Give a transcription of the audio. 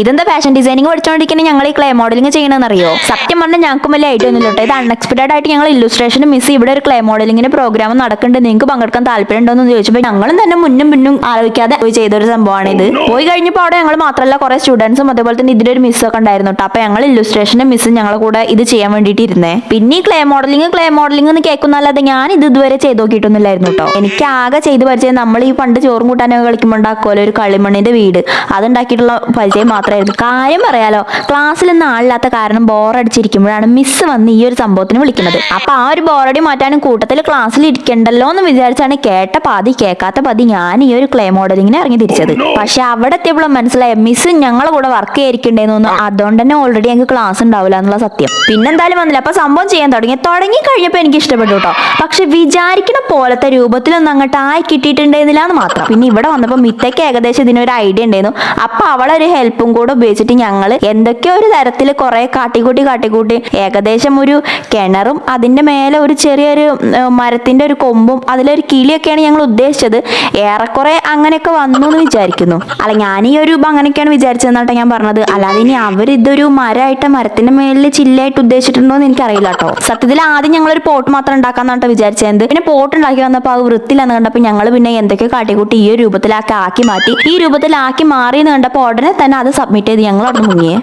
ഇതെന്താ fashion designing പഠിച്ചുകൊണ്ടിരിക്കുന്ന ഞങ്ങൾ ഈ ക്ലേ മോഡലിംഗ് ചെയ്യണമെന്ന് അറിയോ സത്യം പറഞ്ഞാൽ ഞങ്ങൾക്ക് വലിയ ഐഡിയ ഒന്നും ഇല്ലോട്ടെ ഇത് അൺഎക്സ്പെക്ടഡ് ആയിട്ട് ഞങ്ങൾ ഇല്ലുസ്ട്രേഷൻ മിസ് ഇവിടെ ഒരു ക്ലേ മോഡലിംഗിന് പ്രോഗ്രാം നടക്കുന്നുണ്ട്. നിങ്ങൾക്ക് പങ്കെടുക്കാൻ താല്പര്യം ഉണ്ടോ എന്ന് ചോദിച്ചപ്പോൾ ഞങ്ങളും തന്നെ മുന്നും പിന്നും ആലോചിക്കാതെ പോയി ചെയ്തൊരു സംഭവമാണ് ഇത് പോയി കഴിഞ്ഞപ്പോൾ അവിടെ ഞങ്ങൾ മാത്രമല്ല കുറെ സ്റ്റുഡൻസും അതേപോലെ തന്നെ ഇതിന്റെ ഒരു മിസ് ഒക്കെ ഉണ്ടായിരുന്നു കേട്ടോ. അപ്പൊ ഞങ്ങൾ ഇല്ലുസ്ട്രേഷന്റെ മിസ് ഞങ്ങളെ കൂടെ ഇത് ചെയ്യാൻ വേണ്ടിയിട്ട് ഇരുന്നേ. പിന്നെ ഈ ക്ലേ മോഡലിംഗ് ക്ലേ മോഡലിംഗ് എന്ന് കേൾക്കുന്നല്ലാതെ ഞാൻ ഇത് ഇതുവരെ ചെയ്ത് നോക്കിയിട്ടൊന്നുമില്ലായിരുന്നു കേട്ടോ. എനിക്ക് ആകെ ചെയ്ത് പരിചയം നമ്മൾ ഈ പണ്ട് ചോറും കൂട്ടാനൊക്കെ കളിക്കുമ്പോൾ ഉണ്ടാക്കുമല്ലോ ഒരു കളിമണ്ണിന്റെ വീട്. അതുണ്ടാക്കിയിട്ടുള്ള പരിചയം മാത്രമായിരുന്നു. കാര്യം പറയാലോ ക്ലാസ്സിൽ നിന്ന് ആളില്ലാത്ത കാരണം ബോറടിച്ചിരിക്കുമ്പോഴാണ് മിസ് വന്ന് ഈ ഒരു സംഭവത്തിന് വിളിക്കുന്നത്. അപ്പൊ ആ ഒരു ബോറടി മാറ്റാനും കൂട്ടത്തിൽ ക്ലാസ്സിൽ ഇരിക്കണ്ടല്ലോ എന്ന് വിചാരിച്ചാണ് കേട്ട പാതി കേൾക്കാത്ത പാതി ഞാൻ ഈ ഒരു ക്ലേ മോഡലിങ്ങിന് ഇറങ്ങി തിരിച്ചത്. പക്ഷെ അവിടെ എത്തിയപ്പോഴും മനസ്സിലായ മിസ് ഞങ്ങളെ കൂടെ വർക്ക് ചെയ്തിരിക്കണ്ടേന്ന് അതുകൊണ്ട് തന്നെ ഓൾറെഡി ഞങ്ങൾക്ക് ക്ലാസ് ഉണ്ടാവില്ല എന്നുള്ള സത്യം. പിന്നെന്തായാലും വന്നില്ല. അപ്പൊ സംഭവം ചെയ്യാൻ തുടങ്ങി. തുടങ്ങി കഴിഞ്ഞപ്പോൾ എനിക്ക് ഇഷ്ടപ്പെട്ടു കേട്ടോ. പക്ഷെ വിചാരിക്കുന്ന പോലത്തെ രൂപത്തിലൊന്നും അങ്ങോട്ട് ആയി കിട്ടിയിട്ടുണ്ടായിരുന്നില്ല എന്ന് മാത്രം. പിന്നെ ഇവിടെ വന്നപ്പോൾ മിത്തയ്ക്ക് ഏകദേശം ഇതിനൊരു ഐഡിയ ഉണ്ടായിരുന്നു. അപ്പൊ അവളൊരു ഹെൽപ്പും കൂടെ ഉപയോഗിച്ചിട്ട് ഞങ്ങൾ എന്തൊക്കെയോ ഒരു തരത്തിൽ കുറെ കാട്ടിക്കൂട്ടി കാട്ടിക്കൂട്ടി. ഏകദേശം ഒരു കിണറും അതിന്റെ മേലെ ഒരു ചെറിയൊരു മരത്തിന്റെ ഒരു കൊമ്പും അതിലൊരു കിളിയൊക്കെയാണ് ഞങ്ങൾ ഉദ്ദേശിച്ചത്. ഏറെക്കുറെ അങ്ങനെയൊക്കെ വന്നു എന്ന് വിചാരിക്കുന്നു. അല്ല ഞാൻ ഈ ഒരു രൂപം അങ്ങനെയൊക്കെയാണ് വിചാരിച്ചതെന്നാട്ടോ ഞാൻ പറഞ്ഞത്. അല്ലാതെ ഇനി അവർ ഇതൊരു മരമായിട്ട് മരത്തിന്റെ മേലിൽ ചില്ലായിട്ട് ഉദ്ദേശിച്ചിട്ടുണ്ടോ എന്ന് എനിക്കറിയില്ല കേട്ടോ സത്യത്തിൽ ആദ്യം ഞങ്ങളൊരു പോട്ട് മാത്രം ഉണ്ടാക്കാന്നാട്ടോ വിചാരിച്ചത്. പിന്നെ പോട്ട് ഉണ്ടാക്കി വന്നപ്പോൾ അത് വൃത്തിയില്ലെന്ന് കണ്ടപ്പോൾ ഞങ്ങൾ പിന്നെ എന്തൊക്കെ കാട്ടിക്കൂട്ടി ഈ രൂപത്തിലാക്കി ആക്കി മാറ്റി. ഈ രൂപത്തിലാക്കി മാറി എന്ന് കണ്ടപ്പോൾ ഉടനെ തന്നെ അത് സബ്മിറ്റ് ചെയ്ത് ഞങ്ങൾ അവിടെ മുങ്ങിയേ.